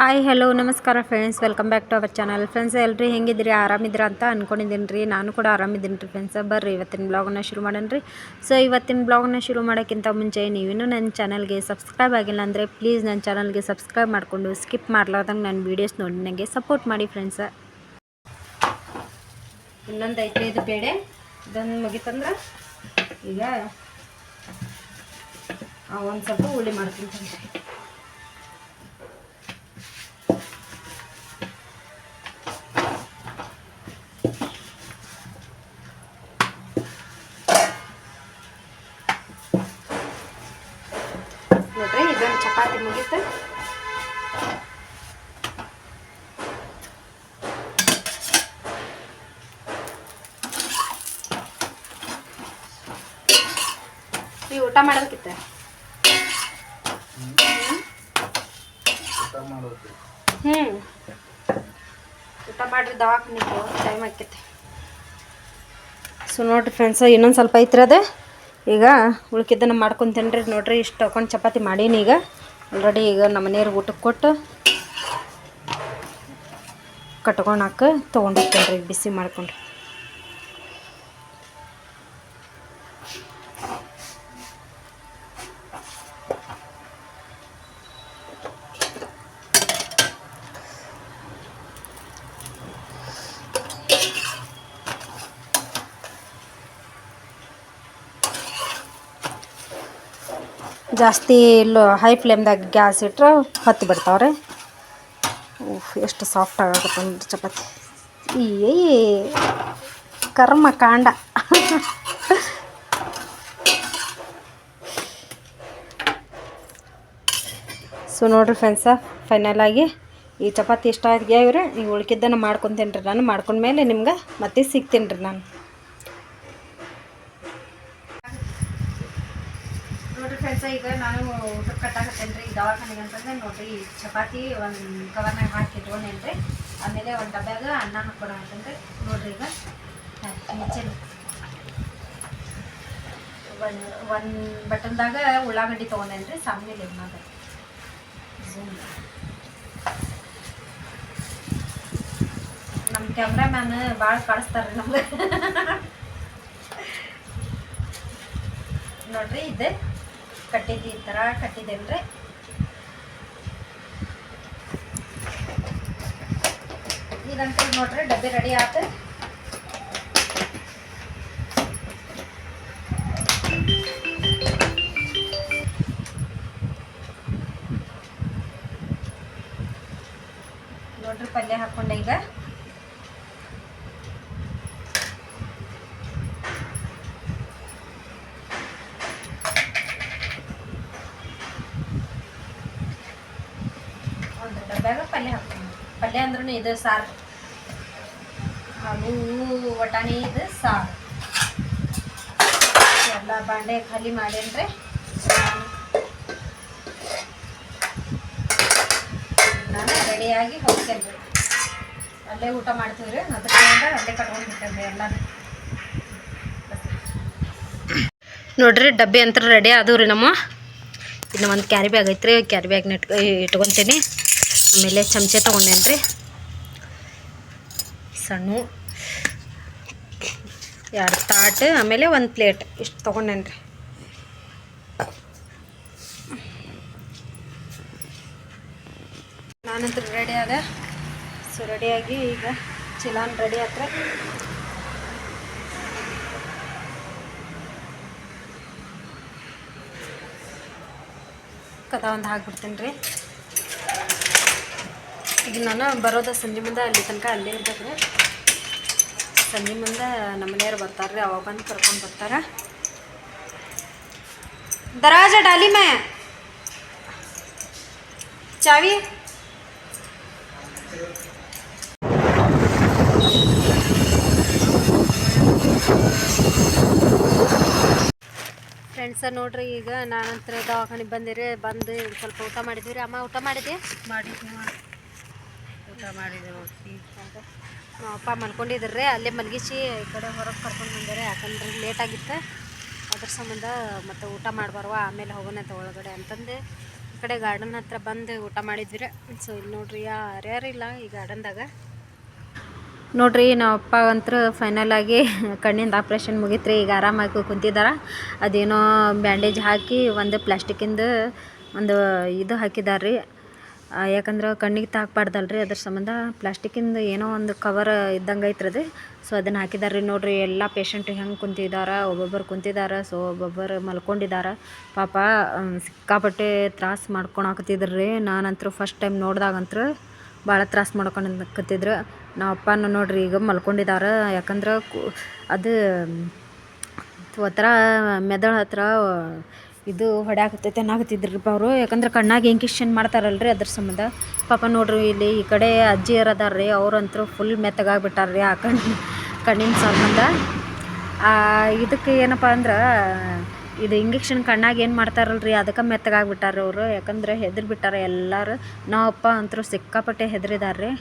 Hi hello ನಮಸ್ಕಾರ friends welcome back to our channel friends ಎಲ್ಲರಿ ಹೆಂಗಿದ್ರಿ ಆರಾಮಿದ್ದೀರಾ ಅಂತ ಅಂದ್ಕೊಂಡಿದ್ದೀನಿ ರೀ ನಾನು ಕೂಡ ಆರಾಮಿದ್ದೀನಿ ರೀ ಫ್ರೆಂಡ್ಸ್ ಬರ್ರಿ, ಇವತ್ತಿನ ಬ್ಲಾಗ್ನ ಶುರು ಮಾಡೋಣ ರೀ ಸೊ ಇವತ್ತಿನ ಬ್ಲಾಗ್ನ ಶುರು ಮಾಡೋಕ್ಕಿಂತ ಮುಂಚೆ ನೀವಿನ್ನೂ ನನ್ನ ಚಾನಲ್ಗೆ ಸಬ್ಸ್ಕ್ರೈಬ್ ಆಗಿಲ್ಲ ಅಂದರೆ ಪ್ಲೀಸ್ ನನ್ನ ಚಾನಲ್ಗೆ ಸಬ್ಸ್ಕ್ರೈಬ್ ಮಾಡಿಕೊಂಡು ಸ್ಕಿಪ್ ಮಾಡ್ಲಾರ್ದಂಗೆ ನನ್ನ ವೀಡಿಯೋಸ್ ನೋಡಿ. ನನಗೆ ಸಪೋರ್ಟ್ ಮಾಡಿ ಫ್ರೆಂಡ್ಸ ಇನ್ನೊಂದು ಐತೆ ಇದು ಬೇಳೆ ಇದೊಂದು ಮುಗಿತಂದ್ರೆ ಈಗ ಒಂದು ಸ್ವಲ್ಪ ಹುಳಿ ಮಾಡ್ತೀನಿ. ಊಟ ಮಾಡೋದಕ್ಕಿತ್ತ. ಹ್ಞೂ ಊಟ ಮಾಡ್ರಿ, ದವಾಖಾನಿಗೆ ಟೈಮ್ ಆಕೈತೆ ಸೊ ನೋಡ್ರಿ ಫ್ರೆಂಡ್ಸ್ ಇನ್ನೊಂದು ಸ್ವಲ್ಪ ಐತ್ರಿ ಅದೇ. ಈಗ ಉಳ್ಕಿದ್ದನ್ನು ಮಾಡ್ಕೊತೀನಿ ರೀ ನೋಡ್ರಿ, ಇಷ್ಟು ಹಾಕೊಂಡು ಚಪಾತಿ ಮಾಡೀನಿ ಈಗ. ಆಲ್ರೆಡಿ ಈಗ ನಮ್ಮ ಮನೆಯವ್ರಿಗೆ ಊಟಕ್ಕೆ ಕೊಟ್ಟು ಕಟ್ಕೊಳಕ್ಕೆ ತೊಗೊಂಡಿರ್ತೇನೆ ರೀ ಬಿಸಿ ಮಾಡ್ಕೊಂಡು ಜಾಸ್ತಿ ಲೋ ಹೈ ಫ್ಲೇಮ್ದಾಗ ಗ್ಯಾಸ್ ಇಟ್ರೆ ಹತ್ತಿ ಬಿಡ್ತಾವ್ರೆ. ಉಫ್, ಎಷ್ಟು ಸಾಫ್ಟ್ ಆಗತ್ತೆ ಅಂದ್ರೆ ಚಪಾತಿ. ಈ ಕರ್ಮ ಕಾಂಡ. ಸೊ ನೋಡ್ರಿ ಫ್ರೆಂಡ್ಸ ಫೈನಲ್ ಆಗಿ ಈ ಚಪಾತಿ ಇಷ್ಟ ಆಗ್ಯಾವ್ರಿ ಈಗ ಉಳ್ಕಿದ್ದನ್ನು ಮಾಡ್ಕೊತೀನಿ ರೀ ನಾನು, ಮಾಡ್ಕೊಂಡ್ಮೇಲೆ ನಿಮ್ಗೆ ಮತ್ತೆ ಸಿಗ್ತೀನಿ ರೀ ನಾನು. ಫ್ರೆಂಡ್ಸ ಈಗ ನಾನು ಊಟಕ್ಕೆ ಕಟ್ಟಾಕತ್ತೇನೆ ರೀ ದವಾಖಾನೆಗೆ ಅಂತಂದ್ರೆ ನೋಡ್ರಿ, ಚಪಾತಿ ಒಂದು ಕವರ್ನಾಗ ಹಾಕಿ ಇಟ್ಕೊಂಡೇನು ರೀ ಆಮೇಲೆ ಒಂದು ಡಬ್ಬ್ಯಾಗ ಅನ್ನ ಕೊಡ ಅಂತಂದ್ರೆ ನೋಡ್ರಿ ಈಗ. ಹೆಚ್ಚಿನ. ಒಂದು ಒಂದು ಬಟನ್ದಾಗ ಉಳ್ಳಾಗಡ್ಡಿ ತೊಗೊಂಡೇನು ರೀ ಸಾಮ್ನೆ ಲಿಮ್ಮಾಗ ಝೂಮ್ ನಮ್ಮ ಕ್ಯಾಮ್ರಾಮ್ಯಾನ್ ಭಾಳ ಕಾಣಿಸ್ತಾರೆ ನಮ್ಗೆ. ನೋಡ್ರಿ, ಇದೆ. ಕಟ್ಟಿದ್ದು ಈ ಥರ ಕಟ್ಟಿದ್ದೇನ್ರಿ ಇದಂತೂ ನೋಡ್ರಿ ಡಬ್ಬಿ ರೆಡಿ ಆತು. ನೋಡ್ರಿ ಪಲ್ಯ ಹಾಕೊಂಡೆ ಈಗ ಒಂದು ಡಬ್ಬ್ಯಾಗ ಪಲ್ಯ ಹಾಕ್ತೀನಿ ಪಲ್ಯ ಅಂದ್ರೂ ಇದು ಸಾರು. ಹಾಗೂ ವಟಾಣಿ, ಇದು ಸಾರು. ಎಲ್ಲ ಬಾಂಡೆ ಖಾಲಿ ಮಾಡೇನ್ರಿ ನಾನು ರೆಡಿಯಾಗಿ ಹೋಗ್ತೇನೆ. ರೀ ಅಲ್ಲೇ ಊಟ ಮಾಡ್ತೀವಿ ರೀ ಅದಕ್ಕೆ ಅಲ್ಲೇ ಕಟ್ಕೊಂಡು ಬಿಟ್ಟೇನೆ ಎಲ್ಲ ನೋಡ್ರಿ, ಡಬ್ಬಿ ಅಂತ ರೆಡಿ ಆದವು ರೀ ನಮ್ಮ. ಇನ್ನು ಒಂದು ಕ್ಯಾರಿ ಬ್ಯಾಗ್ ಐತ್ರಿ ಕ್ಯಾರಿ ಬ್ಯಾಗ್ನ ಇಟ್ಕೊ ಇಟ್ಕೊತೀನಿ. ಆಮೇಲೆ ಚಮಚೆ ತೊಗೊಂಡೇನು ರೀ ಸಣ್ಣ. ಎರಡು ತಾಟ್, ಆಮೇಲೆ ಒಂದು ಪ್ಲೇಟ್. ಇಷ್ಟು ತೊಗೊಂಡೇನು ರೀ ನಾನಂತೂ ರೆಡಿ ಆದ ಸೊ ರೆಡಿಯಾಗಿ ಈಗ ಚಿಲಾನ್ ರೆಡಿ ಆತ್ರ. ಕದ ಒಂದು ಹಾಕ್ಬಿಡ್ತೀನಿ ರೀ ಈಗ ನಾನು ಬರೋದ ಸಂಜೆ ಮುಂದೆ ಅಲ್ಲಿ ತನಕ ಅಲ್ಲೇ ರೀ. ಸಂಜೆ ಮುಂದೆ ನಮ್ಮ ಮನೆಯವ್ರು ಬರ್ತಾರೆ ರೀ, ಅವಾಗ ಬಂದು ಕರ್ಕೊಂಡು ಬರ್ತಾರೆ. ದರಾಜ ಡಾಲಿ ಚಾವಿ. ಫ್ರೆಂಡ್ಸ ನೋಡ್ರಿ, ಈಗ ನಾನಂತರ ದವಾಖಾನೆ ಬಂದಿರಿ, ಬಂದು ಸ್ವಲ್ಪ ಊಟ ಮಾಡಿದ್ವಿ ರೀ. ಅಮ್ಮ, ಊಟ ಮಾಡಿದ್ವಿ ಮಾಡಿದ್ವಿ ಊಟ ಮಾಡಿದೆ ನೋಡಿ ನಮ್ಮ ಅಪ್ಪ ಮಲ್ಕೊಂಡಿದ್ರಿ ಅಲ್ಲೇ ಮಲಗಿಸಿ ಈ ಕಡೆ ಹೊರಗೆ ಕರ್ಕೊಂಡು ಬಂದರೆ. ಯಾಕಂದ್ರೆ ಲೇಟ್ ಆಗಿತ್ತು. ಅದ್ರ ಸಂಬಂಧ ಮತ್ತು ಊಟ ಮಾಡಬಾರ್ವ ಆಮೇಲೆ ಹೋಗೋಣ ಅಂತ ಒಳಗಡೆ ಅಂತಂದು. ಕಡೆ ಗಾರ್ಡನ್ ಹತ್ರ ಬಂದು ಊಟ ಮಾಡಿದ್ವಿ ಸೊ ಇಲ್ಲಿ ನೋಡ್ರಿ ಯಾರ್ಯಾರಿಲ್ಲ ಈ ಗಾರ್ಡನ್ದಾಗ ನೋಡ್ರಿ ನಮ್ಮ ಅಪ್ಪ ಅಂತೂ ಫೈನಲ್ ಆಗಿ ಕಣ್ಣಿಂದ ಆಪ್ರೇಷನ್ ಮುಗೀತ್ರಿ. ಈಗ ಆರಾಮಾಗಿ ಕುಂತಿದಾರ. ಅದೇನೋ ಬ್ಯಾಂಡೇಜ್ ಹಾಕಿ ಒಂದು ಪ್ಲಾಸ್ಟಿಕ್ಕಿಂದು ಒಂದು ಇದು ಹಾಕಿದಾರ್ರಿ. ಆ, ಯಾಕಂದ್ರೆ ಕಣ್ಣಿಗೆ ತಾಕ್ಬಾರ್ದಲ್ರಿ, ಅದ್ರ ಸಂಬಂಧ ಪ್ಲಾಸ್ಟಿಕ್ಕಿಂದ ಏನೋ ಒಂದು ಕವರ್ ಇದ್ದಂಗೆ ಐತ್ರದು. ಸೊ ಅದನ್ನು ಹಾಕಿದಾರ್ರಿ ನೋಡಿರಿ, ಎಲ್ಲ ಪೇಷಂಟ್ ಹೆಂಗೆ ಕುಂತಿದ್ದಾರೆ ಒಬ್ಬೊಬ್ಬರು ಕುಂತಿದ್ದಾರೆ ಸೊ ಒಬ್ಬೊಬ್ಬರು ಮಲ್ಕೊಂಡಿದಾರ. ಪಾಪ ಸಿಕ್ಕಾಪಟ್ಟೆ ತ್ರಾಸ ರೀ ನಾನಂತರೂ ಫಸ್ಟ್ ಟೈಮ್ ನೋಡಿದಾಗಂತೂ ಭಾಳ ತ್ರಾಸ ಮಾಡ್ಕೊಳಕತ್ತಿದ್ರು ನಮ್ಮ ಅಪ್ಪನ ನೋಡಿರಿ, ಈಗ ಮಲ್ಕೊಂಡಿದಾರ. ಯಾಕಂದ್ರೆ ಅದು ಒಂಥರ ಮೆದಳು ಹತ್ರ ಇದು ಹೊಡ್ಯಾಕತ್ತೈತೆ ಅನ್ನಾಕತ್ತಿದ್ರಪ್ಪ ಅವರು? ಯಾಕಂದ್ರೆ ಕಣ್ಣಾಗ ಇಂಕಿಷನ್ ಮಾಡ್ತಾರಲ್ರಿ ಅದ್ರ ಸಂಬಂಧ? ಪಾಪ ನೋಡ್ರಿ ಇಲ್ಲಿ ಈ ಕಡೆ ಅಜ್ಜಿಯರು ಅದಾರ ರೀ ಅವ್ರಂತೂ ಫುಲ್ ಮೆತ್ತಗಾಗ್ಬಿಟ್ಟಾರ್ರಿ ಆ ಕಣ್ಣು ಕಣ್ಣಿನ ಸಂಬಂಧ. ಇದಕ್ಕೆ ಏನಪ್ಪ ಅಂದ್ರೆ, ಇದು ಇಂಜೆಕ್ಷನ್ ಕಣ್ಣಾಗ ಏನು ಮಾಡ್ತಾರಲ್ರಿ, ಅದಕ್ಕೆ ಮೆತ್ತಗಾಗ್ಬಿಟ್ಟಾರ ಅವರು. ಯಾಕಂದ್ರೆ ಹೆದರ್ಬಿಟ್ಟಾರ ಎಲ್ಲರೂ. ಎಲ್ಲರೂ ಅಪ್ಪ ಅಂತರೂ ಸಿಕ್ಕಾಪಟ್ಟೆ ಹೆದರಿದಾರ್ರಿ.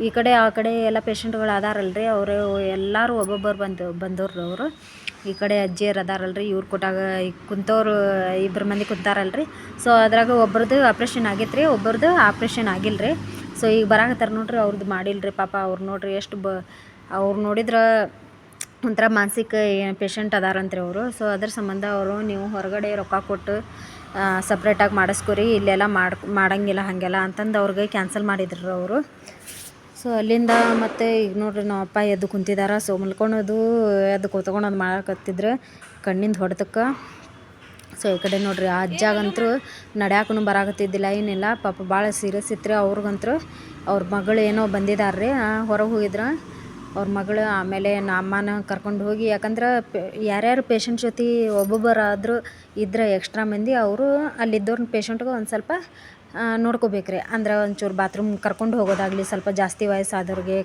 ಈ ಕಡೆ, ಆ ಕಡೆ ಎಲ್ಲ ಪೇಷಂಟ್ಗಳು ಅದಾರಲ್ರಿ, ಅವರು ಎಲ್ಲರೂ ಒಬ್ಬೊಬ್ಬರು ಬಂದು ಬಂದವ್ರು ಅವರು. ಈ ಕಡೆ ಅಜ್ಜಿಯರು ಅದಾರಲ್ರಿ, ಇವ್ರು ಕೊಟ್ಟಾಗ ಕುಂತವ್ರು ಇಬ್ಬರು ಮಂದಿ ಕುಂತಾರಲ್ರಿ. ಸೊ ಅದ್ರಾಗ ಒಬ್ರದ್ದು ಆಪ್ರೇಷನ್ ಆಗೈತ್ರಿ ರೀ ಒಬ್ಬರದು ಆಪ್ರೇಷನ್ ಆಗಿಲ್ಲ ರೀ ಸೊ ಈಗ ಬರಾಕತ್ತಾರ ನೋಡ್ರಿ ಅವ್ರದ್ದು ಮಾಡಿಲ್ರಿ ಪಾಪ, ಅವ್ರು ನೋಡ್ರಿ ಎಷ್ಟು ಬ, ಅವ್ರು ನೋಡಿದ್ರೆ ಒಂಥರ ಮಾನಸಿಕ ಪೇಷಂಟ್ ಅದಾರಂತ್ರಿ ಅವರು. ಸೊ ಅದ್ರ ಸಂಬಂಧ ಅವರು ನೀವು ಹೊರಗಡೆ ರೊಕ್ಕ ಕೊಟ್ಟು ಸಪ್ರೇಟಾಗಿ ಮಾಡಿಸ್ಕೊರಿ, ಇಲ್ಲೆಲ್ಲ ಮಾಡಿ ಮಾಡಂಗಿಲ್ಲ, ಹಾಗೆಲ್ಲ ಅಂತಂದು ಅವ್ರಿಗೆ ಕ್ಯಾನ್ಸಲ್ ಮಾಡಿದ್ರು ಅವರು. ಸೊ ಅಲ್ಲಿಂದ ಮತ್ತೆ ಈಗ ನೋಡ್ರಿ ನಮ್ಮ ಅಪ್ಪ ಎದ್ದು ಕುಂತಿದಾರ. ಸೊ ಮಲ್ಕೊಳೋದು, ಎದ್ದು ಕೂತ್ಕೊಳೋದು ಮಾಡಕತ್ತಿದ್ರು ಕಣ್ಣಿಂದ ಹೊಡೆತಕ್ಕೆ. ಸೊ ಈ ಕಡೆ ನೋಡ್ರಿ ಆ ಅಜ್ಜಾಗಂತೂ ನಡ್ಯಾಕೂ ಬರಾಕತ್ತಿದ್ದಿಲ್ಲ, ಏನಿಲ್ಲ. ಪಾಪ ಭಾಳ ಸೀರಿಯಸ್ ಇತ್ತು ಅವ್ರಿಗಂತೂ ಅವ್ರ ಮಗಳು ಏನೋ ಬಂದಿದ್ದಾರೆ ಹೊರಗೆ ಹೋಗಿದ್ರು. ಅವ್ರ ಮಗಳು ಆಮೇಲೆ ನಮ್ಮ ಅಮ್ಮನ ಕರ್ಕೊಂಡು ಹೋಗಿ. ಯಾಕಂದ್ರೆ ಯಾರ್ಯಾರು ಪೇಷಂಟ್ ಜೊತೆ ಒಬ್ಬೊಬ್ಬರಾದರೂ ಇದ್ರೆ ಎಕ್ಸ್ಟ್ರಾ ಮಂದಿ, ಅವರು ಅಲ್ಲಿದ್ದವ್ರ ಪೇಷಂಟ್ಗೆ ಒಂದು ಸ್ವಲ್ಪ ನೋಡ್ಕೋಬೇಕ್ರಿ. ಅಂದ್ರೆ ಒಂಚೂರು ಬಾತ್ರೂಮ್ ಕರ್ಕೊಂಡು ಹೋಗೋದಾಗಲಿ, ಸ್ವಲ್ಪ ಜಾಸ್ತಿ ವಯಸ್ಸಾದವ್ರಿಗೆ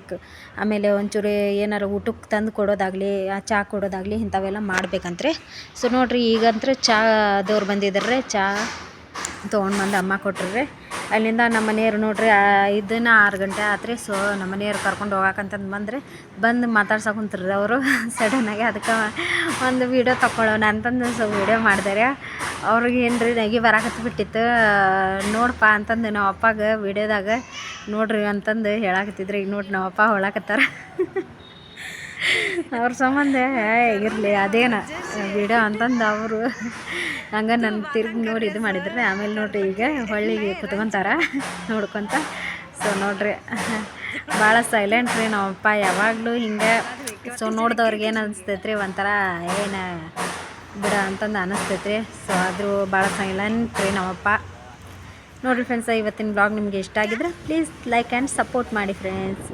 ಆಮೇಲೆ ಒಂಚೂರು ಏನಾರು ಊಟಕ್ಕೆ ತಂದು ಕೊಡೋದಾಗಲಿ ಚಹಾ ಕೊಡೋದಾಗಲಿ ಇಂಥವೆಲ್ಲ ಮಾಡ್ಬೇಕಂತ್ರಿ. ಸೊ ನೋಡಿರಿ ಈಗಂತೂ ಚಹಾ ದವ್ರು ಬಂದಿದ್ದಾರೆ ಚಹಾ ತೊಗೊಂಡು ಬಂದು ಅಮ್ಮ ಕೊಟ್ಟರೆ ಅಲ್ಲಿಂದ ನಮ್ಮ ಮನೆಯವ್ರು ನೋಡ್ರಿ ಇದನ್ನ ಆರು ಗಂಟೆ ಆತ್ರಿ ಸೊ ನಮ್ಮ ಮನೆಯವ್ರು ಕರ್ಕೊಂಡು ಹೋಗಾಕಂತಂದು ಬಂದ್ರೆ. ಬಂದು ಮಾತಾಡ್ಸಕ್ಕೆ ಕುಂತ್ರಿ ಅವರು. ಸಡನ್ನಾಗಿ ಅದಕ್ಕೆ ಒಂದು ವೀಡಿಯೋ ತಗೊಳ್ಳೋಣ ಅಂತಂದು ಸೊ ವೀಡಿಯೋ ಮಾಡಿದಾರೆ. ಅವ್ರಿಗೆ ಏನು ರೀ ನಗಿ ಬರಾಕತ್ತು ಬಿಟ್ಟಿತ್ತು. ನೋಡಪ್ಪ ಅಂತಂದು ನಮ್ಮ ಅಪ್ಪಾಗ ವೀಡಿಯೋದಾಗ ನೋಡ್ರಿ ಅಂತಂದು ಹೇಳಾಕತ್ತಿದ್ರು. ಈಗ ನೋಡಿ ನಮ್ಮ ಅಪ್ಪ ಹೊಳಕತ್ತಾರ. ಅವ್ರ ಸಂಬಂಧ ಇರಲಿ, ಅದೇನ, ಬಿಡ ಅಂತಂದು ಅವರು. ಹಂಗೆ ನನ್ನ ತಿರುಗಿ ನೋಡಿ ಇದು ಮಾಡಿದ್ರೆ ಆಮೇಲೆ ನೋಡ್ರಿ ಈಗ ಹೊಳ್ಳಿಗೆ ಕುತ್ಕೊಂತಾರ, ನೋಡ್ಕೊತ. ಸೊ ನೋಡ್ರಿ, ಭಾಳ ಸೈಲೆಂಟ್ ರೀ ನಮ್ಮಪ್ಪ ಯಾವಾಗಲೂ ಹಿಂಗೆ. ಸೊ ನೋಡ್ದವ್ರಿಗೆ ಏನು ಅನಿಸ್ತೈತ್ರಿ? ಒಂಥರ, ಏನು, ಬಿಡ ಅಂತಂದು ಅನಿಸ್ತೈತ್ರಿ. ಸೊ ಆದರೂ ಭಾಳ ಸೈಲೆಂಟ್ ರೀ ನಮ್ಮಪ್ಪ ನೋಡಿರಿ ಫ್ರೆಂಡ್ಸ್ ಇವತ್ತಿನ ಬ್ಲಾಗ್ ನಿಮಗೆ ಇಷ್ಟ ಆಗಿದ್ರೆ ಪ್ಲೀಸ್ ಲೈಕ್ ಆ್ಯಂಡ್ ಸಪೋರ್ಟ್ ಮಾಡಿ ಫ್ರೆಂಡ್ಸ್